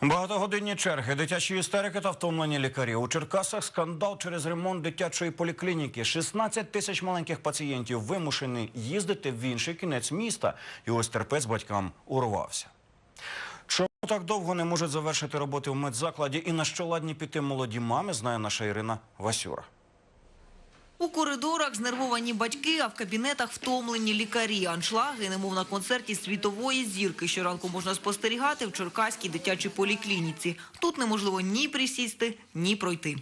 Багатогодинні черги, дитячі істерики та втомлені лікарі. У Черкасах скандал через ремонт дитячої поліклініки. 16 тисяч маленьких пацієнтів вимушені їздити в інший кінець міста. І ось терпець батькам урвався. Чому так довго не можуть завершити роботи в медзакладі і на що ладні піти молоді мами, знає наша Ірина Васюра. У коридорах знервовані батьки, а в кабінетах втомлені лікарі. Аншлаги, немов на концерті світової зірки. Щоранку можна спостерігати в Черкаській дитячій поліклініці. Тут неможливо ні присісти, ні пройти.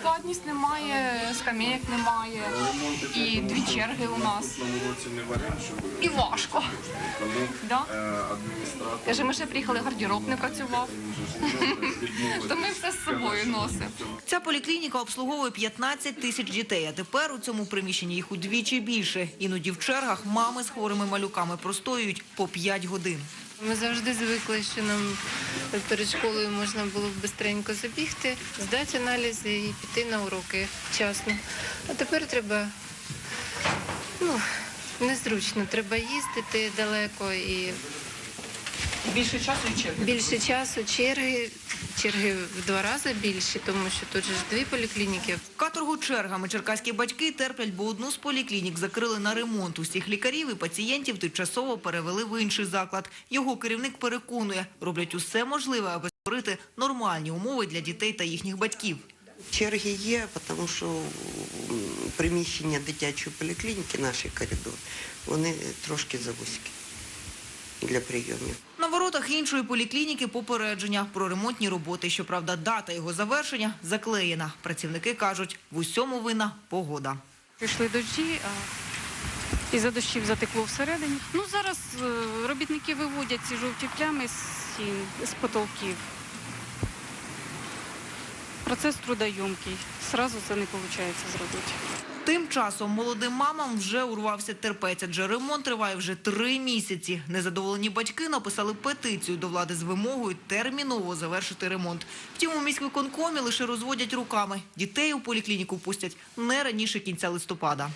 Складність немає, скам'як немає, і дві черги у нас. І важко. Да? Каже, ми ще приїхали, гардероб не працював. То ми все з собою носимо. Ця поліклініка обслуговує 15 тисяч дітей, а тепер у цьому приміщенні їх удвічі більше. Іноді в чергах мами з хворими малюками простоюють по 5 годин. Ми завжди звикли, що нам перед школою можна було б бистренько забігти, здати аналізи і піти на уроки вчасно. А тепер треба ну, незручно, треба їздити далеко і Більше часу і черги. більше часу, черги, черги в два рази більші, тому що тут же ж дві поліклініки. Каторгу чергами черкаські батьки терплять, бо одну з поліклінік закрили на ремонт. Усіх лікарів і пацієнтів тимчасово перевели в інший заклад. Його керівник переконує, роблять усе можливе, аби створити нормальні умови для дітей та їхніх батьків. Черги є, тому що приміщення дитячої поліклініки, наш коридор, вони трошки завузькі для прийомів. Воротах іншої поліклініки попередження про ремонтні роботи. Щоправда, дата його завершення заклеєна. Працівники кажуть, в усьому вина погода. Пішли дощі, і за дощів затекло всередині. Ну зараз е, робітники виводять ці жовті плями з, з потолків. Процес трудойомкий. Сразу це не виходить зробити. Тим часом молодим мамам вже урвався терпець, адже ремонт триває вже три місяці. Незадоволені батьки написали петицію до влади з вимогою терміново завершити ремонт. Втім, у міськвиконкомі лише розводять руками. Дітей у поліклініку пустять не раніше кінця листопада.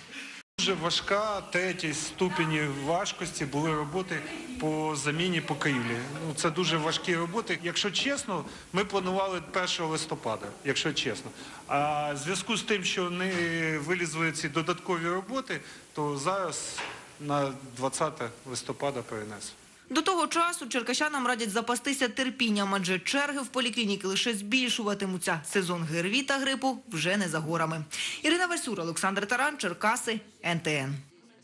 Дуже важка третій ступені важкості були роботи по заміні покрівлі. Ну це дуже важкі роботи. Якщо чесно, ми планували 1 листопада, якщо чесно. А в зв'язку з тим, що не вилізли ці додаткові роботи, то зараз на 20 листопада перенесли. До того часу черкащанам радять запастися терпінням, адже черги в поліклініки лише збільшуватимуться. Сезон ГРВІ та грипу вже не за горами. Ірина Васюра, Олександр Таран, Черкаси, НТН.